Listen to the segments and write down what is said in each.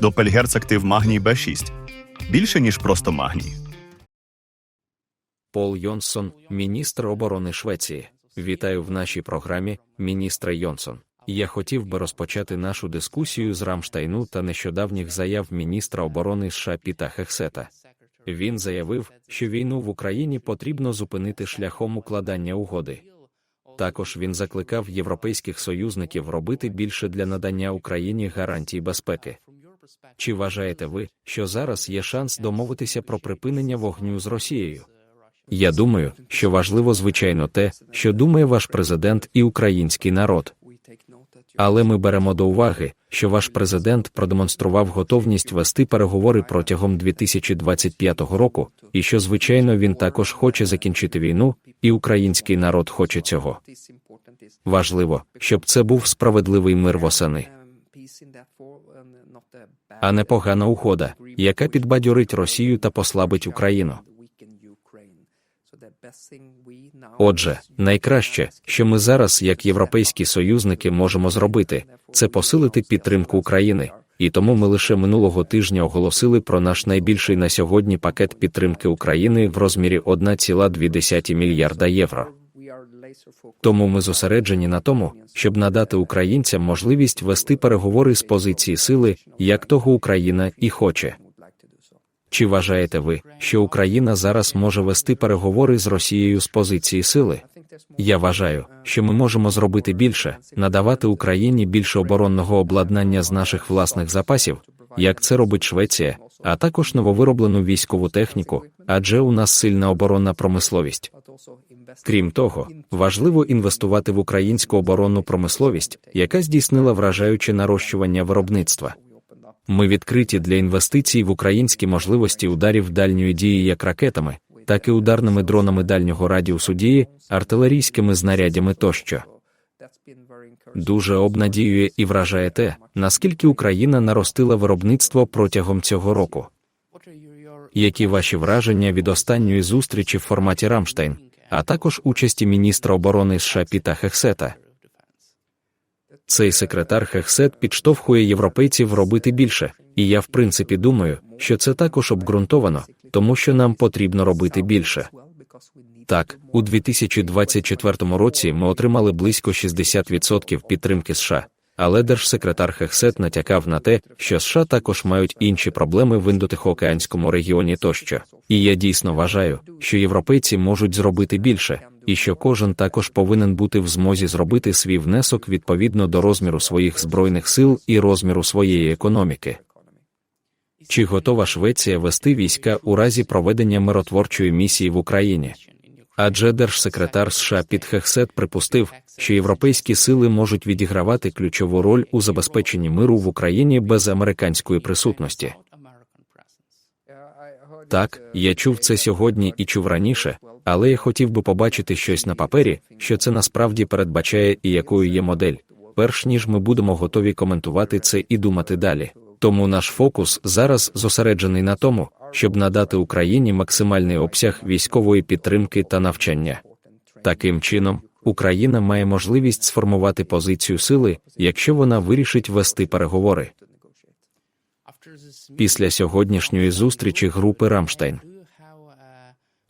Допельгерцактив магній Б6. Більше, ніж просто магній. Пол Йонсон, міністр оборони Швеції. Вітаю в нашій програмі, міністре Йонсон. Я хотів би розпочати нашу дискусію з Рамштайну та нещодавніх заяв міністра оборони США Піта Хексета. Він заявив, що війну в Україні потрібно зупинити шляхом укладання угоди. Також він закликав європейських союзників робити більше для надання Україні гарантій безпеки. Чи вважаєте ви, що зараз є шанс домовитися про припинення вогню з Росією? Я думаю, що важливо звичайно те, що думає ваш президент і український народ. Але ми беремо до уваги, що ваш президент продемонстрував готовність вести переговори протягом 2025 року, і що, звичайно, він також хоче закінчити війну, і український народ хоче цього. Важливо, щоб це був справедливий мир восени, а не погана угода, яка підбадьорить Росію та послабить Україну. Отже, найкраще, що ми зараз, як європейські союзники, можемо зробити, це посилити підтримку України, і тому ми лише минулого тижня оголосили про наш найбільший на сьогодні пакет підтримки України в розмірі 1,2 мільярда євро. Тому ми зосереджені на тому, щоб надати українцям можливість вести переговори з позиції сили, як того Україна і хоче. Чи вважаєте ви, що Україна зараз може вести переговори з Росією з позиції сили? Я вважаю, що ми можемо зробити більше, надавати Україні більше оборонного обладнання з наших власних запасів, як це робить Швеція, а також нововироблену військову техніку, адже у нас сильна оборонна промисловість. Крім того, важливо інвестувати в українську оборонну промисловість, яка здійснила вражаюче нарощування виробництва. Ми відкриті для інвестицій в українські можливості ударів дальньої дії як ракетами, так і ударними дронами дальнього радіусу дії, артилерійськими знарядями тощо. Дуже обнадіює і вражає те, наскільки Україна наростила виробництво протягом цього року. Які ваші враження від останньої зустрічі в форматі Рамштайн, а також участі міністра оборони США Піта Хексета? Цей секретар Хексет підштовхує європейців робити більше, і я в принципі думаю, що це також обґрунтовано, тому що нам потрібно робити більше. Так, у 2024 році ми отримали близько 60% підтримки США, але держсекретар Хексет натякав на те, що США також мають інші проблеми в індотихоокеанському регіоні тощо. І я дійсно вважаю, що європейці можуть зробити більше, і що кожен також повинен бути в змозі зробити свій внесок відповідно до розміру своїх збройних сил і розміру своєї економіки. Чи готова Швеція вести війська у разі проведення миротворчої місії в Україні? Адже держсекретар США Піт Хексет припустив, що європейські сили можуть відігравати ключову роль у забезпеченні миру в Україні без американської присутності. Так, я чув це сьогодні і чув раніше, але я хотів би побачити щось на папері, що це насправді передбачає і якою є модель, перш ніж ми будемо готові коментувати це і думати далі. Тому наш фокус зараз зосереджений на тому, щоб надати Україні максимальний обсяг військової підтримки та навчання. Таким чином, Україна має можливість сформувати позицію сили, якщо вона вирішить вести переговори. Після сьогоднішньої зустрічі групи Рамштайн.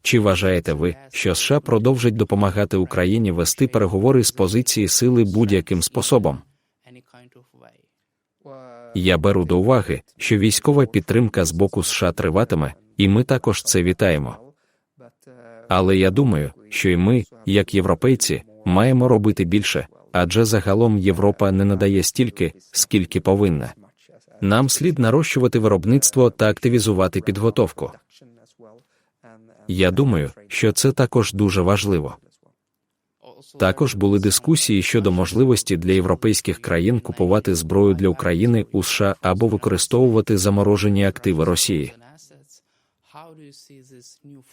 Чи вважаєте ви, що США продовжать допомагати Україні вести переговори з позиції сили будь-яким способом? Я беру до уваги, що військова підтримка з боку США триватиме, і ми також це вітаємо. Але я думаю, що і ми, як європейці, маємо робити більше, адже загалом Європа не надає стільки, скільки повинна. Нам слід нарощувати виробництво та активізувати підготовку. Я думаю, що це також дуже важливо. Також були дискусії щодо можливості для європейських країн купувати зброю для України у США або використовувати заморожені активи Росії.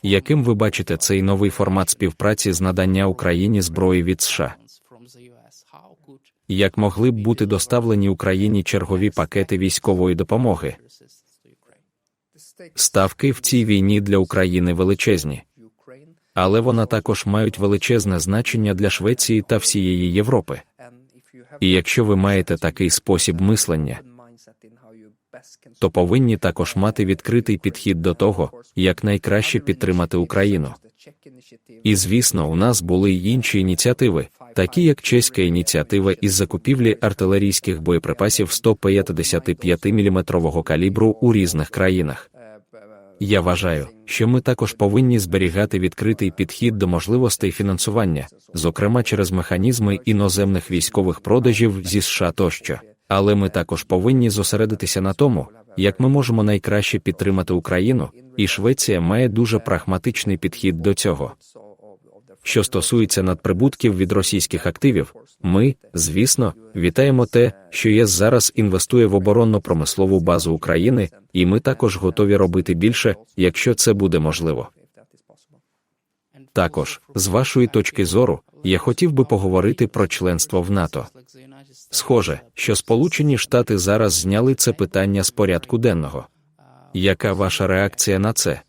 Яким ви бачите цей новий формат співпраці з надання Україні зброї від США? Як могли б бути доставлені Україні чергові пакети військової допомоги? Ставки в цій війні для України величезні, але вона також мають величезне значення для Швеції та всієї Європи. І якщо ви маєте такий спосіб мислення, то повинні також мати відкритий підхід до того, як найкраще підтримати Україну. І звісно, у нас були й інші ініціативи, такі як чеська ініціатива із закупівлі артилерійських боєприпасів 155 мм калібру у різних країнах. Я вважаю, що ми також повинні зберігати відкритий підхід до можливостей фінансування, зокрема через механізми іноземних військових продажів зі США тощо. Але ми також повинні зосередитися на тому, як ми можемо найкраще підтримати Україну, і Швеція має дуже прагматичний підхід до цього. Що стосується надприбутків від російських активів, ми, звісно, вітаємо те, що ЄС зараз інвестує в оборонно-промислову базу України, і ми також готові робити більше, якщо це буде можливо. Також, з вашої точки зору, я хотів би поговорити про членство в НАТО. Схоже, що Сполучені Штати зараз зняли це питання з порядку денного. Яка ваша реакція на це?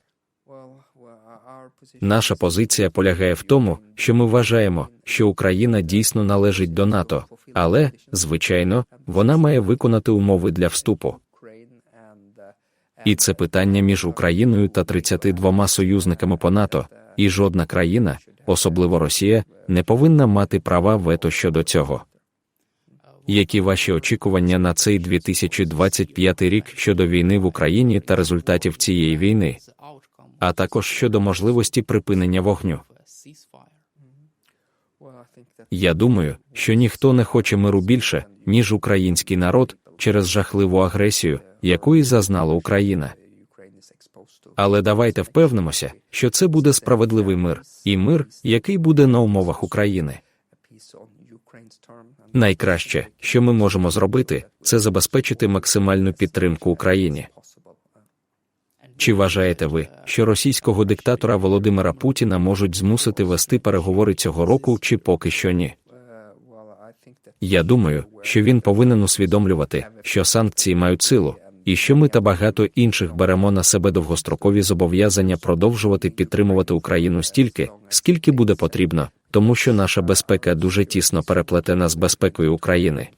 Наша позиція полягає в тому, що ми вважаємо, що Україна дійсно належить до НАТО, але, звичайно, вона має виконати умови для вступу. І це питання між Україною та 32 союзниками по НАТО, і жодна країна, особливо Росія, не повинна мати права вето щодо цього. Які ваші очікування на цей 2025 рік щодо війни в Україні та результатів цієї війни, а також щодо можливості припинення вогню? Я думаю, що ніхто не хоче миру більше, ніж український народ через жахливу агресію, якої зазнала Україна. Але давайте впевнимося, що це буде справедливий мир, і мир, який буде на умовах України. Найкраще, що ми можемо зробити, це забезпечити максимальну підтримку Україні. Чи вважаєте ви, що російського диктатора Володимира Путіна можуть змусити вести переговори цього року, чи поки що ні? Я думаю, що він повинен усвідомлювати, що санкції мають силу, і що ми та багато інших беремо на себе довгострокові зобов'язання продовжувати підтримувати Україну стільки, скільки буде потрібно, тому що наша безпека дуже тісно переплетена з безпекою України.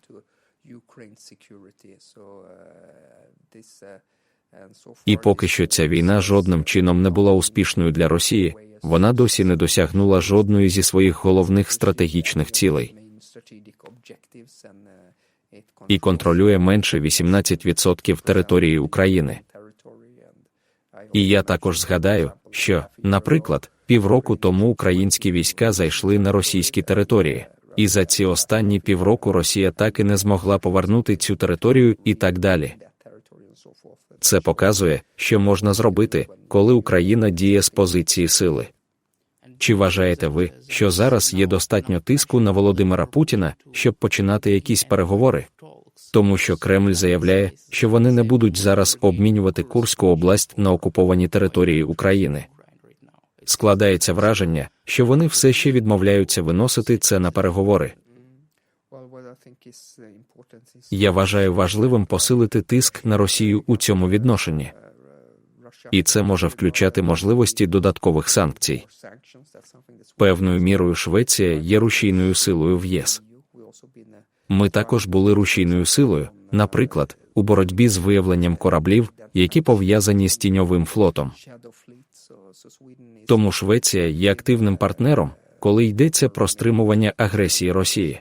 І поки що ця війна жодним чином не була успішною для Росії, вона досі не досягнула жодної зі своїх головних стратегічних цілей і контролює менше 18% території України. І я також згадаю, що, наприклад, півроку тому українські війська зайшли на російські території, і за ці останні півроку Росія так і не змогла повернути цю територію і так далі. Це показує, що можна зробити, коли Україна діє з позиції сили. Чи вважаєте ви, що зараз є достатньо тиску на Володимира Путіна, щоб починати якісь переговори? Тому що Кремль заявляє, що вони не будуть зараз обмінювати Курську область на окуповані території України. Складається враження, що вони все ще відмовляються виносити це на переговори. Я вважаю важливим посилити тиск на Росію у цьому відношенні, і це може включати можливості додаткових санкцій. Певною мірою Швеція є рушійною силою в ЄС. Ми також були рушійною силою, наприклад, у боротьбі з виявленням кораблів, які пов'язані з тіньовим флотом. Тому Швеція є активним партнером, коли йдеться про стримування агресії Росії.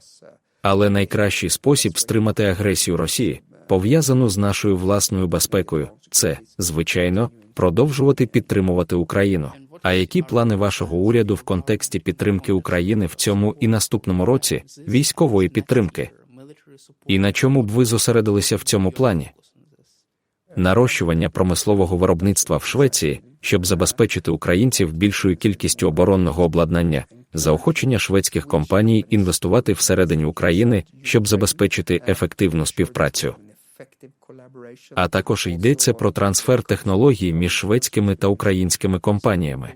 Але найкращий спосіб стримати агресію Росії, пов'язану з нашою власною безпекою, це, звичайно, продовжувати підтримувати Україну. А які плани вашого уряду в контексті підтримки України в цьому і наступному році військової підтримки? І на чому б ви зосередилися в цьому плані? Нарощування промислового виробництва в Швеції, щоб забезпечити українців більшою кількістю оборонного обладнання, заохочення шведських компаній інвестувати всередині України, щоб забезпечити ефективну співпрацю. А також йдеться про трансфер технологій між шведськими та українськими компаніями.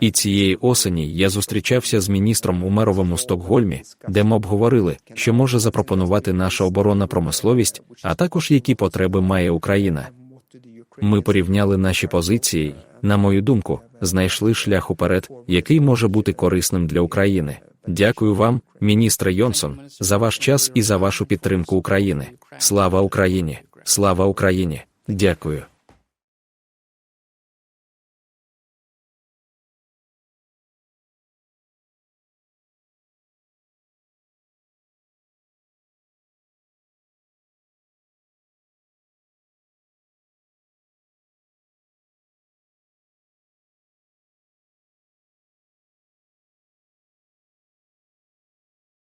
І цієї осені я зустрічався з міністром у Стокгольмі, де ми обговорили, що може запропонувати наша оборонна промисловість, а також які потреби має Україна. Ми порівняли наші позиції, на мою думку, знайшли шлях уперед, який може бути корисним для України. Дякую вам, міністре Йонсон, за ваш час і за вашу підтримку України. Слава Україні! Слава Україні! Дякую.